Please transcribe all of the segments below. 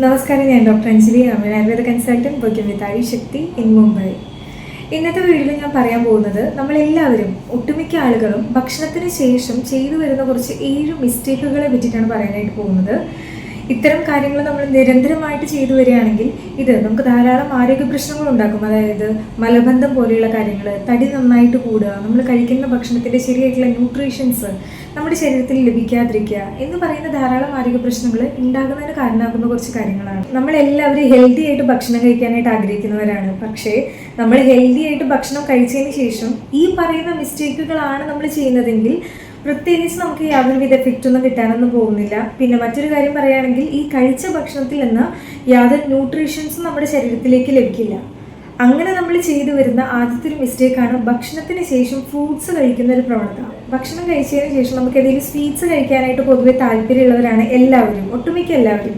നമസ്കാരം ഞാൻ doctor Anjali Amma Ayurveda consultant working with Shakti in Mumbai. ഇന്നത്തെ വീഡിയോയിൽ ഞാൻ പറയാൻ പോകുന്നത് നമ്മളെല്ലാവരും ഒട്ടുമിക്ക ആളുകളും ഭക്ഷണത്തിന് ശേഷം ചെയ്തു വരുന്ന കുറച്ച് ഏഴ് മിസ്റ്റേക്കുകളെ പറ്റിയിട്ടാണ് പറയാനായിട്ട് പോകുന്നത്. ഇത്തരം കാര്യങ്ങൾ നമ്മൾ നിരന്തരമായിട്ട് ചെയ്തു വരികയാണെങ്കിൽ ഇത് നമുക്ക് ധാരാളം ആരോഗ്യ പ്രശ്നങ്ങൾ ഉണ്ടാക്കും. അതായത് മലബന്ധം പോലെയുള്ള കാര്യങ്ങൾ തടി നന്നായിട്ട് കൂടുക നമ്മൾ കഴിക്കുന്ന ഭക്ഷണത്തിന്റെ ശരിയായിട്ടുള്ള ന്യൂട്രീഷൻസ് നമ്മുടെ ശരീരത്തിൽ ലഭിക്കാതിരിക്കുക എന്ന് പറയുന്ന ധാരാളം ആരോഗ്യ പ്രശ്നങ്ങൾ ഉണ്ടാകുന്നതിന് കാരണമാകുന്ന കുറച്ച് കാര്യങ്ങളാണ്. നമ്മളെല്ലാവരും ഹെൽത്തി ആയിട്ട് ഭക്ഷണം കഴിക്കാനായിട്ട് ആഗ്രഹിക്കുന്നവരാണ്. പക്ഷേ നമ്മൾ ഹെൽത്തി ആയിട്ട് ഭക്ഷണം കഴിച്ചതിന് ശേഷം ഈ പറയുന്ന മിസ്റ്റേക്കുകളാണ് നമ്മൾ ചെയ്യുന്നതെങ്കിൽ പ്രത്യേകിച്ച് നമുക്ക് യാതൊരുവിധ എഫക്റ്റ് ഒന്നും കിട്ടാനൊന്നും പോകുന്നില്ല. പിന്നെ മറ്റൊരു കാര്യം പറയുകയാണെങ്കിൽ ഈ കഴിച്ച ഭക്ഷണത്തിൽ നിന്ന് യാതൊരു ന്യൂട്രീഷൻസും നമ്മുടെ ശരീരത്തിലേക്ക് ലഭിക്കില്ല. അങ്ങനെ നമ്മൾ ചെയ്തു വരുന്ന ആദ്യത്തെ ഒരു മിസ്റ്റേക്കാണ് ഭക്ഷണത്തിന് ശേഷം ഫ്രൂട്ട്സ് കഴിക്കുന്ന ഒരു പ്രവണത. ഭക്ഷണം കഴിച്ചതിന് ശേഷം നമുക്ക് ഏതെങ്കിലും സ്വീറ്റ്സ് കഴിക്കാനായിട്ട് പൊതുവെ താല്പര്യമുള്ളവരാണ് എല്ലാവരും ഒട്ടുമിക്ക എല്ലാവരും.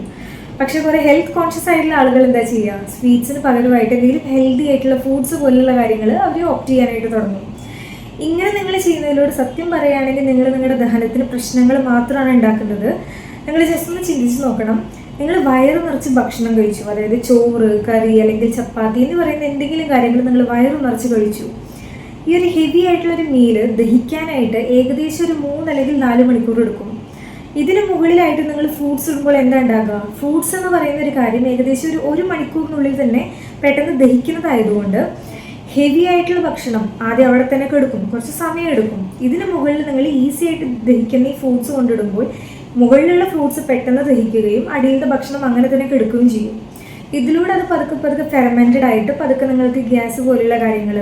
പക്ഷേ കുറേ ഹെൽത്ത് കോൺഷ്യസ് ആയിട്ടുള്ള ആളുകൾ എന്താ ചെയ്യുക? സ്വീറ്റ്സിന് പകരമായിട്ട് എന്തെങ്കിലും ഹെൽത്തി ആയിട്ടുള്ള ഫ്രൂട്ട്സ് പോലുള്ള കാര്യങ്ങൾ അവർ ഓപ്റ്റ് ചെയ്യാനായിട്ട് തുടങ്ങും. ഇങ്ങനെ നിങ്ങൾ ചെയ്യുന്നതിലൂടെ സത്യം പറയുകയാണെങ്കിൽ നിങ്ങൾ നിങ്ങളുടെ ദഹനത്തിന് പ്രശ്നങ്ങൾ മാത്രമാണ് ഉണ്ടാക്കുന്നത്. നിങ്ങൾ ജസ്റ്റ് ഒന്ന് ചിന്തിച്ച് നോക്കണം. നിങ്ങൾ വയറ് നിറച്ച് ഭക്ഷണം കഴിച്ചു. അതായത് ചോറ് കറി അല്ലെങ്കിൽ ചപ്പാത്തി എന്ന് പറയുന്ന എന്തെങ്കിലും കാര്യങ്ങൾ നിങ്ങൾ വയറ് നിറച്ച് കഴിച്ചു. ഈ ഒരു ഹെവി ആയിട്ടുള്ള ഒരു മീൽ ദഹിക്കാനായിട്ട് ഏകദേശം ഒരു മൂന്ന് അല്ലെങ്കിൽ നാല് മണിക്കൂർ എടുക്കും. ഇതിന് മുകളിലായിട്ട് നിങ്ങൾ ഫ്രൂട്ട്സ് ഇടുമ്പോൾ എന്താ ഉണ്ടാകുക ഫ്രൂട്ട്സ് എന്ന് പറയുന്ന ഒരു കാര്യം ഏകദേശം ഒരു ഒരു മണിക്കൂറിനുള്ളിൽ തന്നെ പെട്ടെന്ന് ദഹിക്കുന്നതായതുകൊണ്ട് ഹെവി ആയിട്ടുള്ള ഭക്ഷണം ആദ്യം അവിടെ തന്നെ എടുക്കും കുറച്ച് സമയം എടുക്കും. ഇതിന് മുകളിൽ നിങ്ങൾ ഈസി ആയിട്ട് ദഹിക്കുന്ന ഈ ഫ്രൂട്ട്സ് കൊണ്ടിടുമ്പോൾ മുകളിലുള്ള ഫ്രൂട്ട്സ് പെട്ടെന്ന് ദഹിക്കുകയും അടിയിലത്തെ ഭക്ഷണം അങ്ങനെ തന്നെ കെടുക്കുകയും ചെയ്യും. ഇതിലൂടെ അത് പതുക്കെ പതുക്കെ ഫെർമെന്റഡ് ആയിട്ട് പതുക്കെ നിങ്ങൾക്ക് ഗ്യാസ് പോലെയുള്ള കാര്യങ്ങൾ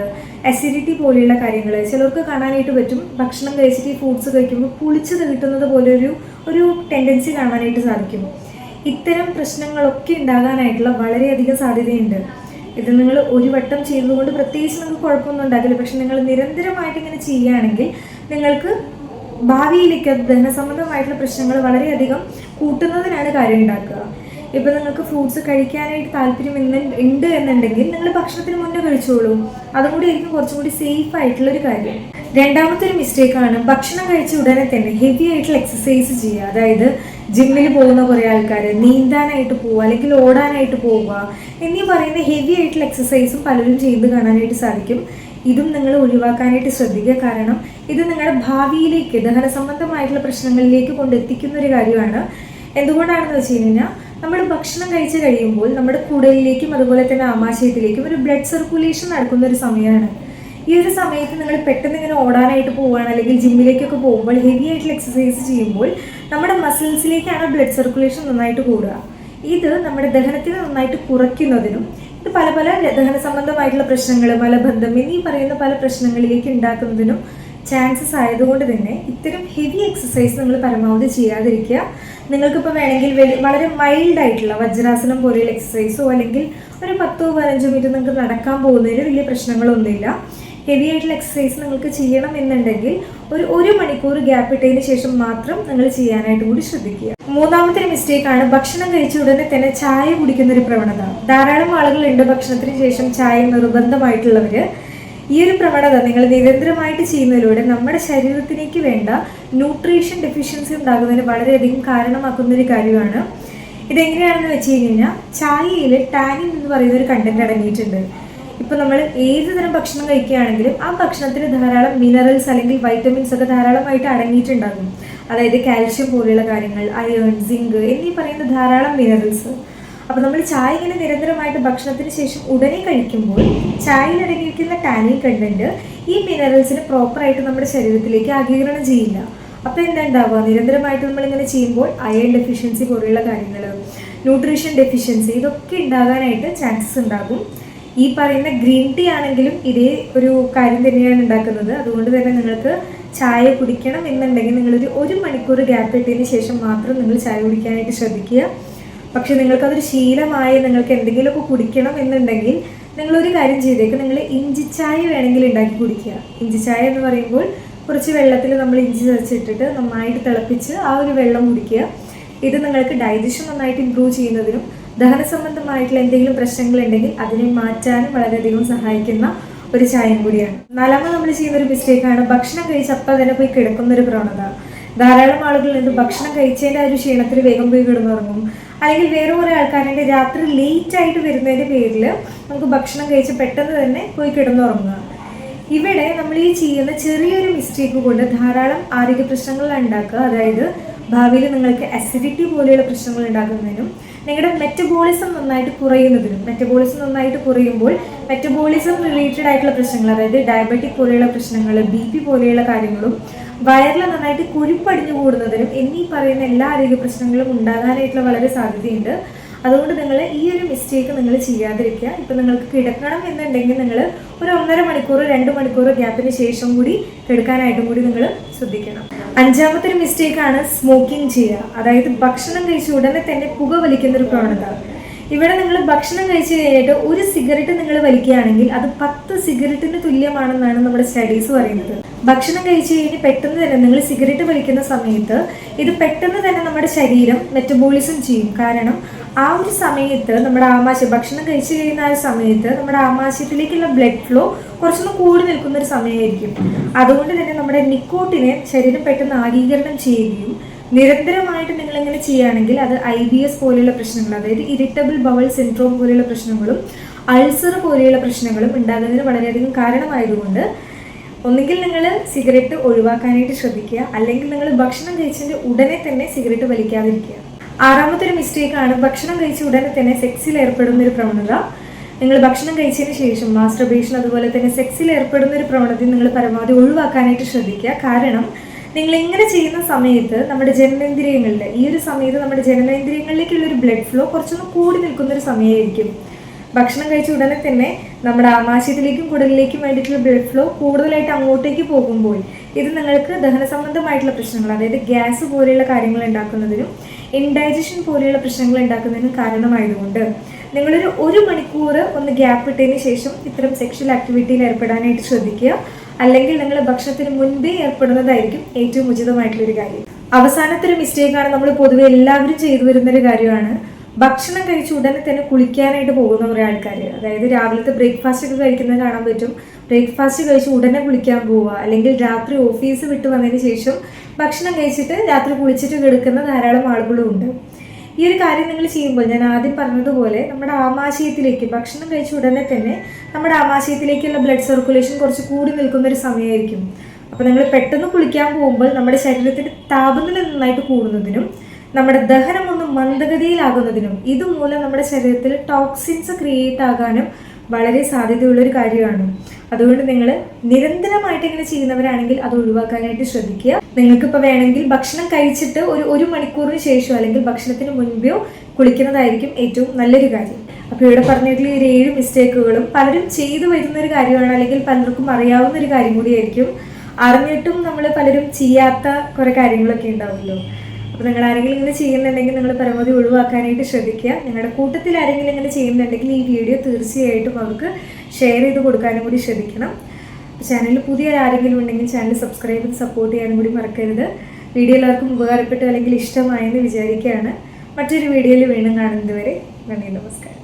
അസിഡിറ്റി പോലെയുള്ള കാര്യങ്ങൾ ചിലർക്ക് കാണാനായിട്ട് പറ്റും. ഭക്ഷണം കഴിച്ചിട്ട് ഈ ഫ്രൂട്ട്സ് കഴിക്കുമ്പോൾ പുളിച്ചത് കിട്ടുന്നത് പോലെ ഒരു ഒരു ടെൻഡൻസി കാണാനായിട്ട് സാധിക്കും. ഇത്തരം പ്രശ്നങ്ങളൊക്കെ ഉണ്ടാകാനായിട്ടുള്ള വളരെയധികം സാധ്യതയുണ്ട്. ഇത് നിങ്ങൾ ഒരു വട്ടം ചെയ്തതുകൊണ്ട് പ്രത്യേകിച്ച് നിങ്ങൾക്ക് കുഴപ്പമൊന്നും ഉണ്ടാകില്ല പക്ഷെ നിങ്ങൾ നിരന്തരമായിട്ട് ഇങ്ങനെ ചെയ്യുകയാണെങ്കിൽ നിങ്ങൾക്ക് ഭാവിയിലേക്ക് ധനസംബന്ധമായിട്ടുള്ള പ്രശ്നങ്ങൾ വളരെയധികം കൂട്ടുന്നതിനാണ് കാര്യം ഉണ്ടാക്കുക. ഇപ്പം നിങ്ങൾക്ക് ഫ്രൂട്ട്സ് കഴിക്കാനായിട്ട് താല്പര്യം ഉണ്ട് എന്നുണ്ടെങ്കിൽ നിങ്ങൾ ഭക്ഷണത്തിന് മുന്നേ കഴിച്ചോളൂ. അതും കൂടി ആയിരിക്കും കുറച്ചും കൂടി സേഫ് ആയിട്ടുള്ള ഒരു കാര്യം. രണ്ടാമത്തെ ഒരു മിസ്റ്റേക്കാണ് ഭക്ഷണം കഴിച്ച ഉടനെ തന്നെ ഹെവി ആയിട്ടുള്ള എക്സസൈസ് ചെയ്യുക. അതായത് ജിമ്മിൽ പോകുന്ന കുറേ ആൾക്കാർ നീന്താനായിട്ട് പോവുക അല്ലെങ്കിൽ ഓടാനായിട്ട് പോവുക എന്നീ പറയുന്ന ഹെവി ആയിട്ടുള്ള എക്സസൈസും പലരും ചെയ്ത് കാണാനായിട്ട് സാധിക്കും. ഇതും നിങ്ങൾ ഒഴിവാക്കാനായിട്ട് ശ്രദ്ധിക്കുക. കാരണം ഇത് നിങ്ങളുടെ ഭാവിയിലേക്ക് ദഹന സംബന്ധമായിട്ടുള്ള പ്രശ്നങ്ങളിലേക്ക് കൊണ്ടെത്തിക്കുന്ന ഒരു കാര്യമാണ്. എന്തുകൊണ്ടാണെന്ന് വെച്ച് കഴിഞ്ഞാൽ നമ്മൾ ഭക്ഷണം കഴിച്ച് കഴിയുമ്പോൾ നമ്മുടെ കുടലിലേക്കും അതുപോലെ തന്നെ ആമാശയത്തിലേക്കും ഒരു ബ്ലഡ് സർക്കുലേഷൻ നടക്കുന്ന ഒരു സമയമാണ്. ഈ ഒരു സമയത്ത് നിങ്ങൾ പെട്ടെന്ന് ഇങ്ങനെ ഓടാനായിട്ട് പോവുകയാണ് അല്ലെങ്കിൽ ജിമ്മിലേക്കൊക്കെ പോകുമ്പോൾ ഹെവി ആയിട്ടുള്ള എക്സസൈസ് ചെയ്യുമ്പോൾ നമ്മുടെ മസിൽസിലേക്കാണ് ബ്ലഡ് സർക്കുലേഷൻ നന്നായിട്ട് കൂടുക. ഇത് നമ്മുടെ ദഹനത്തിന് നന്നായിട്ട് കുറയ്ക്കുന്നതിനും ഇത് പല പല ദഹന സംബന്ധമായിട്ടുള്ള പ്രശ്നങ്ങൾ മലബന്ധം എന്നീ പറയുന്ന പല പ്രശ്നങ്ങളിലേക്ക് ഉണ്ടാക്കുന്നതിനും ചാൻസസ് ആയതുകൊണ്ട് തന്നെ ഇത്തരം ഹെവി എക്സസൈസ് നിങ്ങൾ പരമാവധി ചെയ്യാതിരിക്കുക. നിങ്ങൾക്കിപ്പോൾ വേണമെങ്കിൽ വളരെ മൈൽഡ് ആയിട്ടുള്ള വജ്രാസനം പോലെയുള്ള എക്സസൈസോ അല്ലെങ്കിൽ ഒരു പത്തോ പതിനഞ്ചോ മിനിറ്റ് നിങ്ങൾക്ക് നടക്കാൻ പോകുന്നതിന് വലിയ പ്രശ്നങ്ങളൊന്നുമില്ല. ഹെവി ആയിട്ടുള്ള എക്സസൈസ് നിങ്ങൾക്ക് ചെയ്യണം എന്നുണ്ടെങ്കിൽ ഒരു ഒരു മണിക്കൂർ ഗ്യാപ്പ് ഇട്ടതിന് ശേഷം മാത്രം നിങ്ങൾ ചെയ്യാനായിട്ട് കൂടി ശ്രദ്ധിക്കുക. മൂന്നാമത്തെ ഒരു ആണ് ഭക്ഷണം കഴിച്ച ഉടനെ തന്നെ ചായ കുടിക്കുന്ന ഒരു പ്രവണത. ധാരാളം ആളുകളുണ്ട് ഭക്ഷണത്തിന് ശേഷം ചായ നിർബന്ധമായിട്ടുള്ളവര്. ഈ ഒരു പ്രവണത നിങ്ങൾ നിരന്തരമായിട്ട് ചെയ്യുന്നതിലൂടെ നമ്മുടെ ശരീരത്തിലേക്ക് വേണ്ട ന്യൂട്രീഷൻ ഡെഫിഷ്യൻസി ഉണ്ടാകുന്നതിന് വളരെയധികം കാരണമാക്കുന്ന ഒരു കാര്യമാണ്. ഇതെങ്ങനെയാണെന്ന് വെച്ച് കഴിഞ്ഞാൽ ചായയിൽ ടാനിൻ എന്ന് പറയുന്ന ഒരു കണ്ടന്റ് അടങ്ങിയിട്ടുണ്ട്. ഇപ്പൊ നമ്മൾ ഏത് തരം ഭക്ഷണം കഴിക്കുകയാണെങ്കിലും ആ ഭക്ഷണത്തിന് ധാരാളം മിനറൽസ് അല്ലെങ്കിൽ വൈറ്റമിൻസ് ഒക്കെ ധാരാളമായിട്ട് അടങ്ങിയിട്ടുണ്ടാകും. അതായത് കാൽഷ്യം പോലെയുള്ള കാര്യങ്ങൾ അയേൺ സിങ്ക് എന്നീ പറയുന്ന ധാരാളം മിനറൽസ് അപ്പോൾ നമ്മൾ ചായ ഇങ്ങനെ നിരന്തരമായിട്ട് ഭക്ഷണത്തിന് ശേഷം ഉടനെ കഴിക്കുമ്പോൾ ചായയിൽ അടങ്ങിയിരിക്കുന്ന ടാനിൻ കണ്ടന്റ് ഈ മിനറൽസിന് പ്രോപ്പറായിട്ട് നമ്മുടെ ശരീരത്തിലേക്ക് ആഗീകരണം ചെയ്യില്ല. അപ്പോൾ എന്താ ഉണ്ടാവുക? നിരന്തരമായിട്ട് നമ്മളിങ്ങനെ ചെയ്യുമ്പോൾ അയൺ ഡെഫിഷ്യൻസി പോലെയുള്ള കാര്യങ്ങൾ ന്യൂട്രീഷൻ ഡെഫിഷ്യൻസി ഇതൊക്കെ ഉണ്ടാകാനായിട്ട് ചാൻസസ് ഉണ്ടാകും. ഈ പറയുന്ന ഗ്രീൻ ടീ ആണെങ്കിലും ഇതേ ഒരു കാര്യം തന്നെയാണ് ഉണ്ടാക്കുന്നത്. അതുകൊണ്ട് തന്നെ നിങ്ങൾക്ക് ചായ കുടിക്കണം എന്നുണ്ടെങ്കിൽ നിങ്ങളൊരു ഒരു മണിക്കൂർ ഗ്യാപ്പ് ഇട്ടതിന് ശേഷം മാത്രം നിങ്ങൾ ചായ കുടിക്കാനായിട്ട് ശ്രദ്ധിക്കുക. പക്ഷെ നിങ്ങൾക്കതൊരു ശീലമായി നിങ്ങൾക്ക് എന്തെങ്കിലുമൊക്കെ കുടിക്കണം എന്നുണ്ടെങ്കിൽ നിങ്ങളൊരു കാര്യം ചെയ്തേക്ക്. നിങ്ങൾ ഇഞ്ചി ചായ വേണമെങ്കിൽ ഉണ്ടാക്കി കുടിക്കുക. ഇഞ്ചി ചായ എന്ന് പറയുമ്പോൾ കുറച്ച് വെള്ളത്തിൽ നമ്മൾ ഇഞ്ചി ചതച്ചിട്ടിട്ട് നന്നായിട്ട് തിളപ്പിച്ച് ആ ഒരു വെള്ളം കുടിക്കുക. ഇത് നിങ്ങൾക്ക് ഡൈജഷൻ നന്നായിട്ട് ഇമ്പ്രൂവ് ചെയ്യുന്നതിനും ദഹന സംബന്ധമായിട്ടുള്ള എന്തെങ്കിലും പ്രശ്നങ്ങൾ ഉണ്ടെങ്കിൽ അതിനെ മാറ്റാനും വളരെയധികം സഹായിക്കുന്ന ഒരു ചായം കൂടിയാണ്. നാലാമത് നമ്മൾ ചെയ്യുന്ന ഒരു മിസ്റ്റേക്കാണ് ഭക്ഷണം കഴിച്ച് അപ്പം തന്നെ പോയി കിടക്കുന്ന ഒരു പ്രവണത. ധാരാളം ആളുകളുണ്ട് ഭക്ഷണം കഴിച്ചതിന്റെ ആ ഒരു ക്ഷീണത്തിൽ വേഗം പോയി കിടന്നുറങ്ങും അല്ലെങ്കിൽ വേറെ കുറേ ആൾക്കാരുടെ രാത്രി ലേറ്റ് ആയിട്ട് വരുന്നതിന്റെ പേരിൽ നമുക്ക് ഭക്ഷണം കഴിച്ച് പെട്ടെന്ന് തന്നെ പോയി കിടന്നുറങ്ങുക ഇവിടെ നമ്മൾ ഈ ചെയ്യുന്ന ചെറിയൊരു മിസ്റ്റേക്ക് കൊണ്ട് ധാരാളം ആരോഗ്യ പ്രശ്നങ്ങൾ ഉണ്ടാക്കുക. അതായത് ഭാവിയിൽ നിങ്ങൾക്ക് അസിഡിറ്റി പോലെയുള്ള പ്രശ്നങ്ങൾ ഉണ്ടാകുന്നതിനും നിങ്ങളുടെ മെറ്റബോളിസം നന്നായിട്ട് കുറയുന്നതിനും മെറ്റബോളിസം നന്നായിട്ട് കുറയുമ്പോൾ മെറ്റബോളിസം റിലേറ്റഡ് ആയിട്ടുള്ള പ്രശ്നങ്ങൾ അതായത് ഡയബറ്റിക് പോലെയുള്ള പ്രശ്നങ്ങൾ ബി പി പോലെയുള്ള കാര്യങ്ങളും വയറിൽ നന്നായിട്ട് കുരുപ്പടിഞ്ഞു കൂടുന്നതിനും എന്നീ പറയുന്ന എല്ലാ ആരോഗ്യ പ്രശ്നങ്ങളും ഉണ്ടാകാനായിട്ടുള്ള വളരെ സാധ്യതയുണ്ട്. അതുകൊണ്ട് നിങ്ങൾ ഈ ഒരു മിസ്റ്റേക്ക് നിങ്ങൾ ചെയ്യാതിരിക്കുക. ഇപ്പം നിങ്ങൾക്ക് കിടക്കണം എന്നുണ്ടെങ്കിൽ നിങ്ങൾ ഒരു ഒന്നര മണിക്കൂർ രണ്ട് മണിക്കൂർ ഗ്യാപ്പിന് ശേഷം കൂടി കിടക്കാനായിട്ടും കൂടി നിങ്ങൾ ശ്രദ്ധിക്കണം. അഞ്ചാമത്തെ ഒരു മിസ്റ്റേക്കാണ് സ്മോക്കിംഗ് ചെയ്യുക. അതായത് ഭക്ഷണം കഴിച്ച ഉടനെ തന്നെ പുക വലിക്കുന്ന ഒരു പ്രവണത. ഇവിടെ നിങ്ങൾ ഭക്ഷണം കഴിച്ചു കഴിഞ്ഞിട്ട് ഒരു സിഗരറ്റ് നിങ്ങൾ വലിക്കുകയാണെങ്കിൽ അത് പത്ത് സിഗരറ്റിന് തുല്യമാണെന്നാണ് നമ്മുടെ സ്റ്റഡീസ് പറയുന്നത്. ഭക്ഷണം കഴിച്ചു കഴിഞ്ഞ് പെട്ടെന്ന് തന്നെ നിങ്ങൾ സിഗരറ്റ് വലിക്കുന്ന സമയത്ത് ഇത് പെട്ടെന്ന് തന്നെ നമ്മുടെ ശരീരം മെറ്റബോളിസം ചെയ്യും. കാരണം ആ ഒരു സമയത്ത് നമ്മുടെ ആമാശയം ഭക്ഷണം കഴിച്ചു കഴിയുന്ന ആ സമയത്ത് നമ്മുടെ ആമാശയത്തിലേക്കുള്ള ബ്ലഡ് ഫ്ലോ കുറച്ചൊന്ന് കൂടി നിൽക്കുന്ന ഒരു സമയമായിരിക്കും. അതുകൊണ്ട് തന്നെ നമ്മുടെ നിക്കോട്ടിനെ ശരീരം പെട്ടെന്ന് ആഗീകരണം ചെയ്യുകയും നിരന്തരമായിട്ട് നിങ്ങൾ എങ്ങനെ ചെയ്യുകയാണെങ്കിൽ അത് ഐ ബി എസ് പോലെയുള്ള പ്രശ്നങ്ങൾ അതായത് ഇറിറ്റബിൾ ബവൽ സിൻഡ്രോം പോലെയുള്ള പ്രശ്നങ്ങളും അൾസർ പോലെയുള്ള പ്രശ്നങ്ങളും ഉണ്ടാകുന്നതിന് വളരെയധികം കാരണമായതുകൊണ്ട് ഒന്നുകിൽ നിങ്ങൾ സിഗരറ്റ് ഒഴിവാക്കാനായിട്ട് ശ്രദ്ധിക്കുക അല്ലെങ്കിൽ നിങ്ങൾ ഭക്ഷണം കഴിച്ചതിന്റെ ഉടനെ തന്നെ സിഗരറ്റ് വലിക്കാതിരിക്കുക. ആറാമത്തെ ഒരു മിസ്റ്റേക്കാണ് ഭക്ഷണം കഴിച്ച ഉടനെ തന്നെ സെക്സിൽ ഏർപ്പെടുന്ന ഒരു പ്രവണത. നിങ്ങൾ ഭക്ഷണം കഴിച്ചതിന് ശേഷം മാസ്റ്റർബേഷൻ അതുപോലെ തന്നെ സെക്സിൽ ഏർപ്പെടുന്ന ഒരു പ്രവണത നിങ്ങൾ പരമാവധി ഒഴിവാക്കാനായിട്ട് ശ്രദ്ധിക്കുക. കാരണം നിങ്ങൾ ഇങ്ങനെ ചെയ്യുന്ന സമയത്ത് നമ്മുടെ ജനനേന്ദ്രിയങ്ങളിൽ ഈ ഒരു സമയത്ത് നമ്മുടെ ജനനേന്ദ്രിയങ്ങളിലേക്കുള്ള ഒരു ബ്ലഡ് ഫ്ലോ കുറച്ചൊന്ന് കൂടി നിൽക്കുന്ന ഒരു സമയമായിരിക്കും. ഭക്ഷണം കഴിച്ച ഉടനെ തന്നെ നമ്മുടെ ആമാശയത്തിലേക്കും കുടലിലേക്കും വേണ്ടിയിട്ടുള്ള ബ്ലഡ് ഫ്ലോ കൂടുതലായിട്ട് അങ്ങോട്ടേക്ക് പോകുമ്പോൾ ഇത് നിങ്ങൾക്ക് ദഹന സംബന്ധമായിട്ടുള്ള പ്രശ്നങ്ങൾ അതായത് ഗ്യാസ് പോലെയുള്ള കാര്യങ്ങൾ ഉണ്ടാക്കുന്നതിനും ഇൻഡൈജഷൻ പോലെയുള്ള പ്രശ്നങ്ങൾ ഉണ്ടാക്കുന്നതിനും കാരണമായതുകൊണ്ട് നിങ്ങളൊരു ഒരു മണിക്കൂർ ഒന്ന് ഗ്യാപ്പ് ഇട്ടതിന് ശേഷം ഇത്തരം സെക്ഷൽ ആക്ടിവിറ്റിയിൽ ഏർപ്പെടാനായിട്ട് ശ്രദ്ധിക്കുക. അല്ലെങ്കിൽ നിങ്ങൾ ഭക്ഷണത്തിന് മുൻപേ ഏർപ്പെടുന്നതായിരിക്കും ഏറ്റവും ഉചിതമായിട്ടുള്ളൊരു കാര്യം. അവസാനത്തെ ഒരു മിസ്റ്റേക്കാണ് നമ്മൾ പൊതുവെ എല്ലാവരും ചെയ്തു വരുന്നൊരു കാര്യമാണ്. ഭക്ഷണം കഴിച്ച് ഉടനെ തന്നെ കുളിക്കാനായിട്ട് പോകുന്ന കുറേ ആൾക്കാർ അതായത് രാവിലത്തെ ബ്രേക്ക്ഫാസ്റ്റ് ഒക്കെ കഴിക്കുന്നത് കാണാൻ പറ്റും. ബ്രേക്ക്ഫാസ്റ്റ് കഴിച്ച് ഉടനെ കുളിക്കാൻ പോവുക അല്ലെങ്കിൽ രാത്രി ഓഫീസ് വിട്ട് വന്നതിന് ശേഷം ഭക്ഷണം കഴിച്ചിട്ട് രാത്രി കുളിച്ചിട്ട് കിടക്കുന്ന ധാരാളം ആളുകളും ഉണ്ട്. ഈ ഒരു കാര്യം നിങ്ങൾ ചെയ്യുമ്പോൾ ഞാൻ ആദ്യം പറഞ്ഞതുപോലെ നമ്മുടെ ആമാശയത്തിലേക്ക് ഭക്ഷണം കഴിച്ച ഉടനെ തന്നെ നമ്മുടെ ആമാശയത്തിലേക്കുള്ള ബ്ലഡ് സർക്കുലേഷൻ കുറച്ച് കൂടി നിൽക്കുന്ന ഒരു സമയമായിരിക്കും. അപ്പോൾ നിങ്ങൾ പെട്ടെന്ന് കുളിക്കാൻ പോകുമ്പോൾ നമ്മുടെ ശരീരത്തിന്റെ താപനില നന്നായിട്ട് കൂടുന്നതിനും നമ്മുടെ ദഹനം ഒന്ന് മന്ദഗതിയിലാകുന്നതിനും ഇതുമൂലം നമ്മുടെ ശരീരത്തിൽ ടോക്സിൻസ് ക്രിയേറ്റ് ആകാനും വളരെ സാധ്യതയുള്ള ഒരു കാര്യമാണ്. അതുകൊണ്ട് നിങ്ങൾ നിരന്തരമായിട്ട് ഇങ്ങനെ ചെയ്യുന്നവരാണെങ്കിൽ അത് ഒഴിവാക്കാനായിട്ട് ശ്രദ്ധിക്കുക. നിങ്ങൾക്കിപ്പോൾ വേണമെങ്കിൽ ഭക്ഷണം കഴിച്ചിട്ട് ഒരു ഒരു മണിക്കൂറിന് ശേഷം അല്ലെങ്കിൽ ഭക്ഷണത്തിന് മുൻപോ കുളിക്കുന്നതായിരിക്കും ഏറ്റവും നല്ലൊരു കാര്യം. അപ്പോൾ ഇവിടെ പറഞ്ഞിട്ടുള്ള ഈ ഏഴ് മിസ്റ്റേക്കുകളും പലരും ചെയ്തു വരുന്ന ഒരു കാര്യമാണ് അല്ലെങ്കിൽ പലർക്കും അറിയാവുന്ന ഒരു കാര്യം കൂടിയായിരിക്കും. അറിഞ്ഞിട്ടും നമ്മൾ പലരും ചെയ്യാത്ത കുറേ കാര്യങ്ങളൊക്കെ ഉണ്ടാവുമല്ലോ. അപ്പോൾ നിങ്ങൾ ആരെങ്കിലും ഇങ്ങനെ ചെയ്യുന്നുണ്ടെങ്കിൽ നിങ്ങൾ പരമാവധി ഒഴിവാക്കാനായിട്ട് ശ്രദ്ധിക്കുക. നിങ്ങളുടെ കൂട്ടത്തിൽ ആരെങ്കിലും ഇങ്ങനെ ചെയ്യുന്നുണ്ടെങ്കിൽ ഈ വീഡിയോ തീർച്ചയായിട്ടും അവർക്ക് ഷെയർ ചെയ്ത് കൊടുക്കാനും കൂടി ശ്രദ്ധിക്കണം. ചാനലിൽ പുതിയ ആരെങ്കിലും ഉണ്ടെങ്കിൽ ചാനൽ സബ്സ്ക്രൈബ് ചെയ്ത് സപ്പോർട്ട് ചെയ്യാനും കൂടി മറക്കരുത്. വീഡിയോ എല്ലാവർക്കും ഉപകാരപ്പെട്ടു അല്ലെങ്കിൽ ഇഷ്ടമായെന്ന് വിചാരിക്കുകയാണ്. മറ്റൊരു വീഡിയോയിൽ വീണ്ടും കാണുന്നത് വരെ നന്ദി നമസ്കാരം.